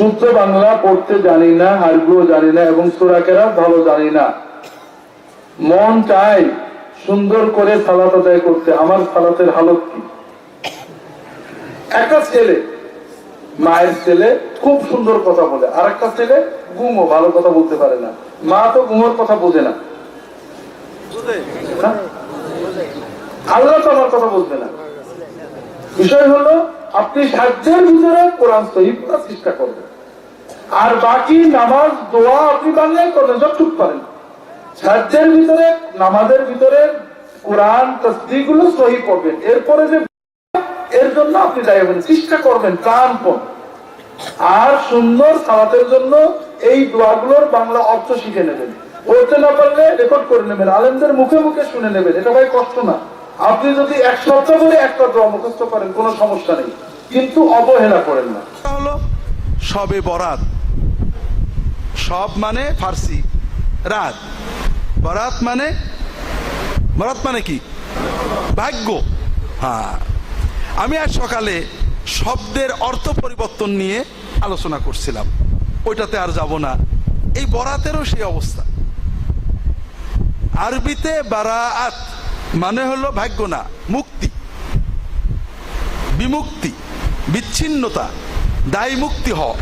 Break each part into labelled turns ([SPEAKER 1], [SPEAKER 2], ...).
[SPEAKER 1] শুদ্ধ বাংলা পড়তে জানি না আরবিও জানি না এবং সুরাকেরা ভালো জানি না। মন চায় সুন্দর করে সালাত আদায় করতে। আমার সালাতের হালত কি? একটা ছেলে, মায়ের ছেলে খুব সুন্দর কথা বলে। আর একটা ছেলে গুমো ভালো কথা বলতে পারে না। মা তো গুমোর কথা বোঝে না। হ্যাঁ? আল্লাহ তো আমার কথা বুঝবে না। বিষয় হলো আপনি সাহায্যের ভিতরে কোরআন শহীদ চেষ্টা করবেন। আর বাকি নামাজ, দোয়া আপনি বাংলায় করবেন চুপ করেন। সাহায্যের ভিতরে, নামাজের ভিতরে কোরআন তসদিকগুলো সহি করবেন এরপরে যে এর জন্য আপনি দায়ী হবেন, চেষ্টা করবেন প্রাণপণ। আর সুন্দর সালাতের জন্য এই দোয়াগুলোর বাংলা অর্থ শিখে নেবেন। পড়তে না পারলে রেকর্ড করে নেবেন, আলেমদের মুখে মুখে শুনে নেবেন। এটা ভাই কষ্ট না। আপনি যদি এক সপ্তাহ ধরে একটা দোয়া মুখস্থ করেন, কোনো সমস্যা নেই। কিন্তু অবহেলা করেন না।
[SPEAKER 2] সবে বরাত। সব মানে ফার্সি। রাত। বরাত মানে বরাত মানে কি? ভাগ্য। হ্যাঁ। আমি আজ সকালে শব্দের অর্থ পরিবর্তন নিয়ে আলোচনা করছিলাম। ওইটাতে আর যাব না। এই বরাতেরও সেই অবস্থা। আরবিতে বারাআত মানে হলো ভাগ্য না, মুক্তি। বিমুক্তি, বিচ্ছিন্নতা, দায়ী মুক্তি হওয়া।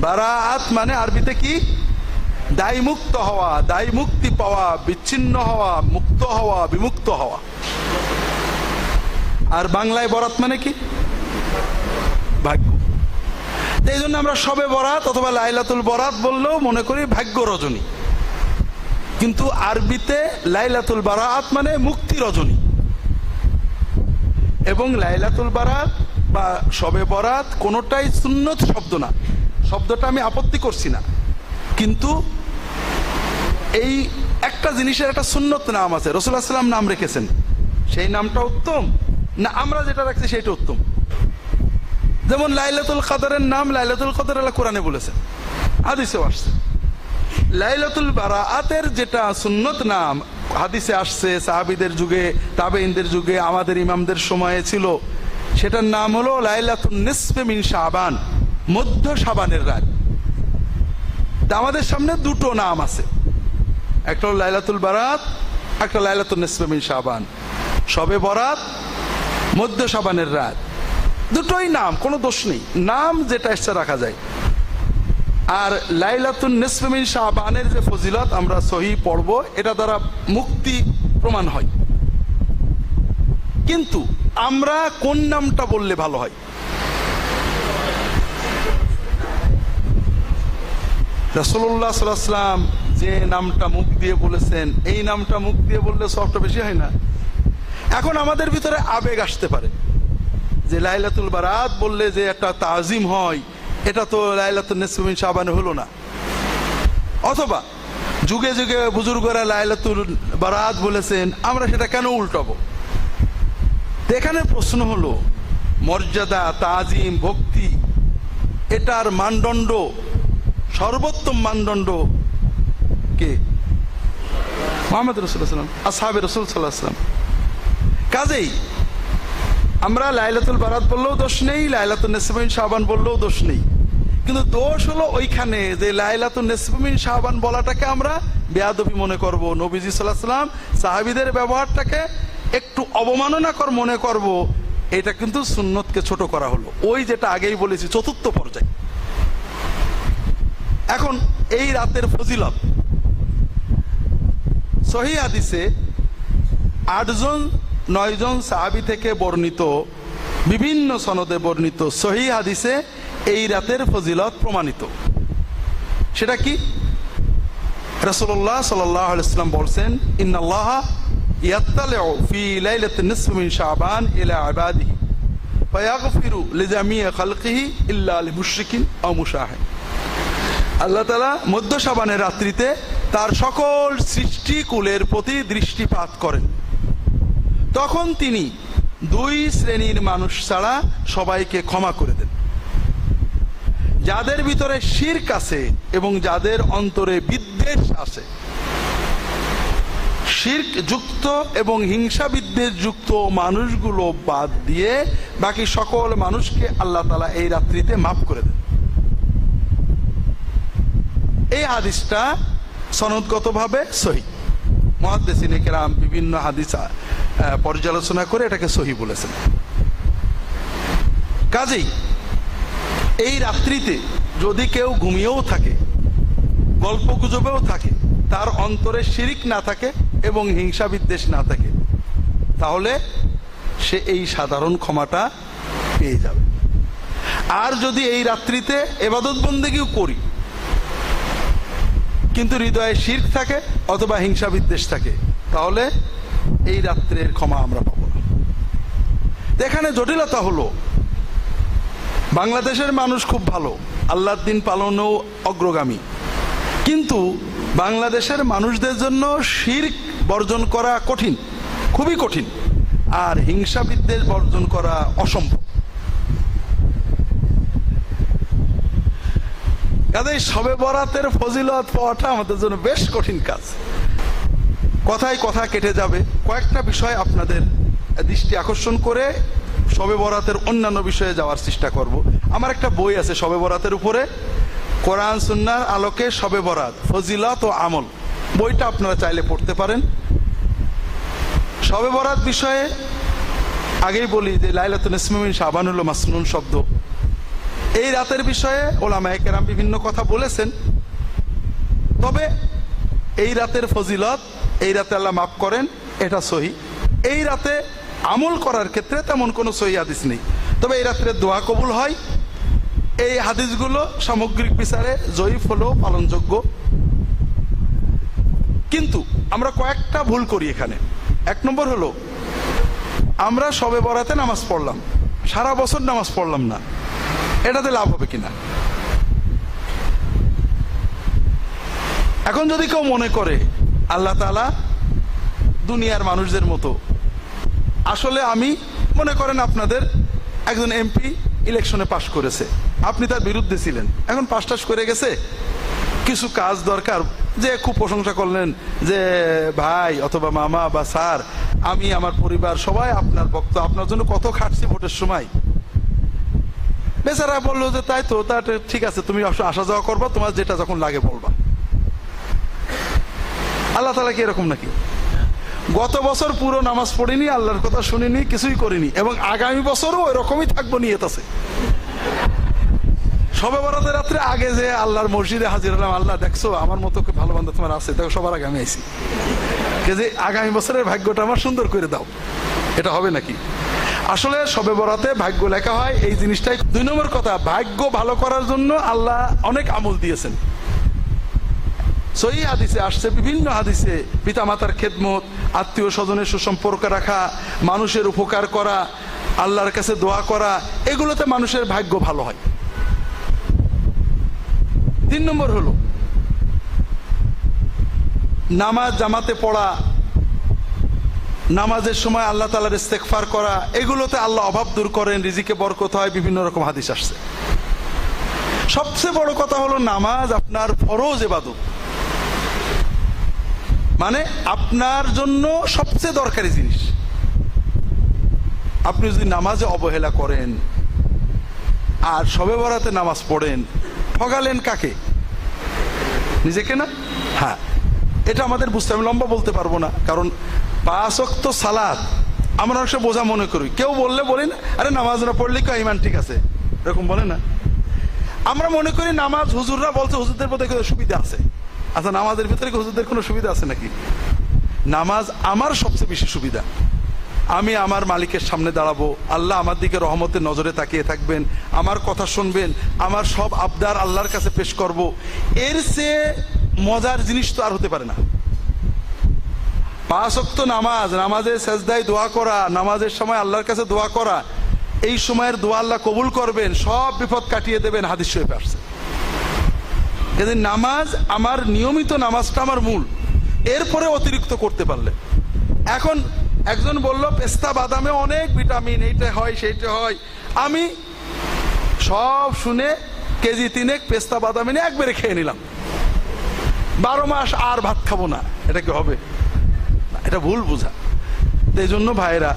[SPEAKER 2] বারাত মানে আরবিতে কি? দায়ী মুক্ত হওয়া, দায়ী মুক্তি পাওয়া, বিচ্ছিন্ন হওয়া, মুক্ত হওয়া, বিমুক্ত হওয়া। আর বাংলায় বরাত মানে কি? ভাগ্য। এই জন্য আমরা সবে বরাত অথবা লাইলাতুল বরাত বললেও মনে করি ভাগ্য রজনী। কিন্তু আরবিতে লাইলাতুল বারাত মানে মুক্তি রজনী। এবং লাইলাতুল বারাত বা শবে বরাত কোনোটাই সুন্নত শব্দ না। শব্দটা আমি আপত্তি করছি না। কিন্তু এই একটা জিনিসের একটা সুন্নত নাম আছে। রসুল্লাহ সাল্লাম নাম রেখেছেন। সেই নামটা উত্তম? না, আমরা যেটা রাখছি সেটা উত্তম। যেমন লাইলাতুল কাদারের নাম লাইলাতুল কাদার আল্লাহ কোরআনে বলেছেন। হাদিসেও আসছে। লাইলাতুল বারাআতের যেটা সুন্নত নাম, হাদিসে আসছে, সাহাবিদের যুগে তাবেইনদের যুগে, আমাদের ইমামদের সময়ে ছিল। সেটার নাম হলো লাইলাতুল নিসফে মিন শাবান, মধ্য শাবানের রাত তা আমাদের সামনে দুটো নাম আছে। একটা হলো লাইলাতুল বারাত, একটা লাইলাতুল নিসফে মিন শাবান। সবে বরাত, মধ্য শাবানের রাত দুটোই নাম, কোনো দোষ নেই। নাম যেটা এসছে রাখা যায়। আর লাইলাতুন নিসফমিন শাহবানের যে ফজিলত আমরা সহি পড়ব, এটা দ্বারা মুক্তি প্রমাণ হয়। কিন্তু আমরা কোন নামটা বললে ভালো হয়? রাসূলুল্লাহ সাল্লাম যে নামটা মুখ দিয়ে বলেছেন, এই নামটা মুখ দিয়ে বললে সবটা বেশি হয় না। এখন আমাদের ভিতরে আবেগ আসতে পারে। যে লাইলাতুল বারাত বললে যে একটা তাজিম হয় এটা তো লাইলাতুল নিসফিন শাবানে হলো না। অথবা যুগে যুগে বুজুর্গরা লাইলাতুল বারাত বলেছেন, আমরা সেটা কেন উল্টাবো? এখানে প্রশ্ন হলো, মর্যাদা, তাজিম, ভক্তি, এটার মানদণ্ড, সর্বোত্তম মানদণ্ড কে? মোহাম্মদ রসুল্লাহাম আসহাবে রসুল সাল্লাহাম কাজেই আমরা লাইলাতুল বারাত বললেও দোষ নেই লাইলাতুল নেসমিন শাহবান বললেও দোষ নেই। কিন্তু দোষ হলো ওইখানে যে লাইলাতুল নেসমিন শাহবান বলাটাকে আমরা বেয়াদবি মনে করব। নবীজি সাল্লাহ সাল্লাম সাহাবিদের ব্যবহারটাকে একটু অবমাননা কর মনে করব, এটা কিন্তু সুন্নতকে ছোট করা হলো। ওই যেটা আগেই বলেছি, চতুর্থ পর্যায়ে। এখন এই রাতের ফজিলত। সহি হাদিসে আটজন, নয়জন সাহাবি থেকে বর্ণিত, বিভিন্ন সনদে বর্ণিত সহি হাদিসে এই রাতের ফজিলত প্রমাণিত। সেটা কি? রসুল্লাহ সাল্লাম বলছেন মুশাহিন আল্লাহ মধ্য রাত্রিতে তার সকল সৃষ্টি কুলের প্রতি দৃষ্টিপাত করেন। তখন তিনি দুই শ্রেণির মানুষ ছাড়া সবাইকে ক্ষমা করে দেন। যাদের ভিতরে শির্ক আছে এবং যাদের অন্তরে বিদ্বেষ আছে। শির্ক যুক্ত এবং হিংসা বিদ্বেষ যুক্ত মানুষগুলো বাদ দিয়ে বাকি সকল মানুষকে আল্লাহ তালা এই রাত্রিতে মাফ করে দেন। এই হাদিসটা সনদগতভাবে সহি। মহাদ্দেসিন কেরাম বিভিন্ন হাদিস পর্যালোচনা করে এটাকে সহি বলেছেন। কাজেই এই রাত্রিতে যদি কেউ ঘুমিয়েও থাকে, গল্প গুজবেও থাকে, তার অন্তরে শিরিক না থাকে এবং হিংসা বিদ্বেষ না থাকে, তাহলে সে এই সাধারণ ক্ষমাটা পেয়ে যাবে। আর যদি এই রাত্রিতে এবাদত বন্দেগীও করি, কিন্তু হৃদয়ে শির্ক থাকে অথবা হিংসা বিদ্বেষ থাকে, তাহলে এই রাত্রের ক্ষমা আমরা পাবো না। এখানে জটিলতা হলো বাংলাদেশের মানুষ খুব ভালো, আল্লাহর দিন পালনেও অগ্রগামী। কিন্তু বাংলাদেশের মানুষদের জন্য শির্ক বর্জন করা কঠিন, খুবই কঠিন, আর হিংসা বিদ্বেষ বর্জন করা অসম্ভব। কাজেই সবে বরাতের ফজিলত পাওয়াটা আমাদের জন্য বেশ কঠিন কাজ। কথায় কথা কেটে যাবে। কয়েকটা বিষয় আপনাদের দৃষ্টি আকর্ষণ করে সবে বরাতের অন্যান্য বিষয়ে যাওয়ার চেষ্টা করব। আমার একটা বই আছে সবে বরাতের উপরে। কোরআন সুন্নার আলোকে সবে বরাত, ফজিলত ও আমল। বইটা আপনারা চাইলে পড়তে পারেন। সবে বরাত বিষয়ে আগেই বলি যে লাইলাতুল ইসমিন শাবানুল মাসনুন শব্দ। এই রাতের বিষয়ে ওলামায়ে কেরাম বিভিন্ন কথা বলেছেন। তবে এই রাতের ফজিলত, এই রাতে আল্লাহ মাফ করেন, এটা সহি। এই রাতে আমল করার ক্ষেত্রে তেমন কোনো সহি হাদিস নেই। তবে এই রাত্রে দোয়া কবুল হয়। এই হাদিসগুলো সামগ্রিক বিচারে জয়ীফ হলেও পালনযোগ্য। কিন্তু আমরা কয়েকটা ভুল করি এখানে। এক নম্বর হলো, আমরা সবে বরাতে নামাজ পড়লাম। সারা বছর নামাজ পড়লাম না। এটাতে লাভ হবে কিনা? এখন যদি কেউ মনে করে, আল্লাহ তালা দুনিয়ার মানুষদের মতো আসলে আমি, মনে করেন আপনাদের একজন এমপি ইলেকশনে পাশ করেছে। আপনি তার বিরুদ্ধে ছিলেন। এখন পাশ টাস করে গেছে। কিছু কাজ দরকার। যে খুব প্রশংসা করলেন যে, ভাই অথবা মামা বা স্যার, আমি আমার পরিবার, সবাই আপনার ভক্ত। আপনার জন্য কত খাটছি ভোটের সময়? বেচারা বলল যে, তাই তো, তা ঠিক আছে। তুমি আসা যাওয়া করবা। তোমার যেটা যখন লাগে বলবা। আল্লাহ তালা কি এরকম নাকি? গত বছর পুরো নামাজ পড়িনি, আল্লাহর কথা শুনিনি, কিছুই করিনি এবং আগামী বছরও ওই রকমই থাকব নিয়ত আছে। সবে বরাতের রাত্রে আগে যে আল্লাহর মসজিদে হাজির হলাম, আল্লাহ দেখছ, আমার মতো ভালো বান্ধব তোমার আছে, দেখো সবার আগে আমি আইছি। কে যে আগামী বছরের ভাগ্যটা আমার সুন্দর করে দাও, এটা হবে নাকি? আসলে সবে বরাতে ভাগ্য লেখা হয়, এই জিনিসটাই। দুই নম্বর কথা, ভাগ্য ভালো করার জন্য আল্লাহ অনেক আমল দিয়েছেন। সহি হাদিসে আসছে, বিভিন্ন হাদিসে পিতামাতার খেদমত, আত্মীয় স্বজনের সুসম্পর্ক রাখা, মানুষের উপকার করা, আল্লাহর কাছে দোয়া করা, এগুলোতে মানুষের ভাগ্য ভালো হয়। তিন নম্বর হলো, নামাজ জামাতে পড়া, নামাজের সময় আল্লাহ তালার ইস্তেকফার করা, এগুলোতে আল্লাহ অভাব দূর করেন, রিজিকে বরকত হয়, বিভিন্ন রকম হাদিস আসছে। সবচেয়ে বড় কথা হলো, নামাজ আপনার ফরজ এবাদত। মানে আপনার জন্য সবচেয়ে দরকারি জিনিস। আপনি যদি নামাজে অবহেলা করেন আর সবে বরাতে নামাজ পড়েন, ঠগালেন কাকে? নিজেকে না? হ্যাঁ। এটা আমাদের বুঝতে আমি লম্বা বলতে পারব না, কারণ পাঁচক্ত সালাদ আমরা অনেক বোঝা মনে করি। কেউ বললে বলি না, আরে নামাজ না পড়লে কেউ ইমান ঠিক আছে? এরকম বলে না। আমরা মনে করি নামাজ হুজুররা বলছে, হুজুরদের কোনো সুবিধা আছে? আচ্ছা নামাজের ভিতরে হুজুরদের কোনো সুবিধা আছে নাকি? নামাজ আমার সবচেয়ে বেশি সুবিধা। আমি আমার মালিকের সামনে দাঁড়াবো, আল্লাহ আমার দিকে রহমতের নজরে তাকিয়ে থাকবেন, আমার কথা শুনবেন, আমার সব আবদার আল্লাহর কাছে পেশ করব। এর চেয়ে মজার জিনিস তো আর হতে পারে না। পাঁচ অক্ত নামাজ, নামাজের সেজদায় দোয়া করা, নামাজের সময় আল্লাহর কাছে দোয়া করা, এই সময়ের দোয়া আল্লাহ কবুল করবেন, সব বিপদ কাটিয়ে দেবেন, হাদিস শরীফে আসছে। এদের নামাজ আমার নিয়মিত নামাজটা আমার মূল। এরপরে অতিরিক্ত করতে পারলে। এখন একজন বলল, পেস্তা বাদামে অনেক ভিটামিন, এইটা হয়, সেইটা হয়। আমি সব শুনে কেজি তিনেক পেস্তা বাদাম এনে একবারে খেয়ে নিলাম। বারো মাস আর ভাত খাব না, এটা কি হবে? এটা ভুল বোঝা। এই জন্য ভাইরা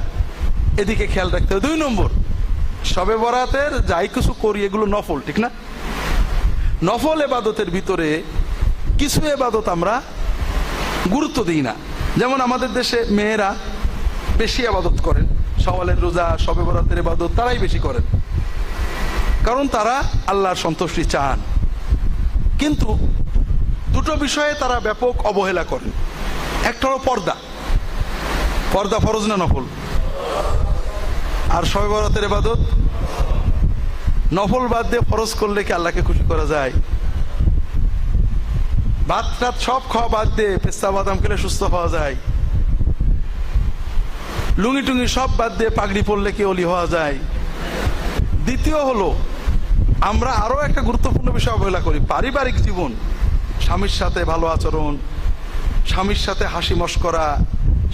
[SPEAKER 2] এদিকে খেয়াল রাখতে হবে। দুই নম্বর, সবে বরাতের যাই কিছু করি, এগুলো নফল, ঠিক না? নফল এবাদতের ভিতরে কিছু এবাদত আমরা গুরুত্ব দিই না। যেমন আমাদের দেশে মেয়েরা বেশি আবাদত করেন। সওয়ালের রোজা, সবে বরাতের এবাদত তারাই বেশি করেন। কারণ তারা আল্লাহর সন্তুষ্টি চান। কিন্তু দুটো বিষয়ে তারা ব্যাপক অবহেলা করেন। একটা হলো পর্দা। পর্দা ফরজ না নফল? আর সবে বরাতের এবাদত নফল বাদ দিয়ে ফরজ করলে কি আল্লাহকে খুশি করা যায়? ভাত টাত সব খাওয়া বাদ দিয়ে পেস্তা বাদাম খেলে সুস্থ হওয়া যায়। লুঙ্গি টুঙ্গি সব বাদ দিয়ে পাগড়ি পরলে কি অলি হওয়া যায়? দ্বিতীয় হলো, আমরা আরও একটা গুরুত্বপূর্ণ বিষয় অবহেলা করি, পারিবারিক জীবন। স্বামীর সাথে ভালো আচরণ, স্বামীর সাথে হাসি মস্করা,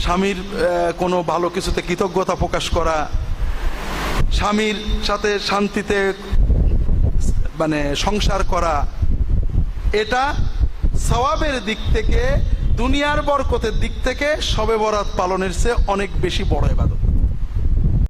[SPEAKER 2] স্বামীর কোনো ভালো কিছুতে কৃতজ্ঞতা প্রকাশ করা স্বামীর সাথে শান্তিতে মানে সংসার করা, এটা সওয়াবের দিক থেকে, দুনিয়ার বরকতের দিক থেকে সবে বরাত পালনের চেয়ে অনেক বেশি বড় এবাদত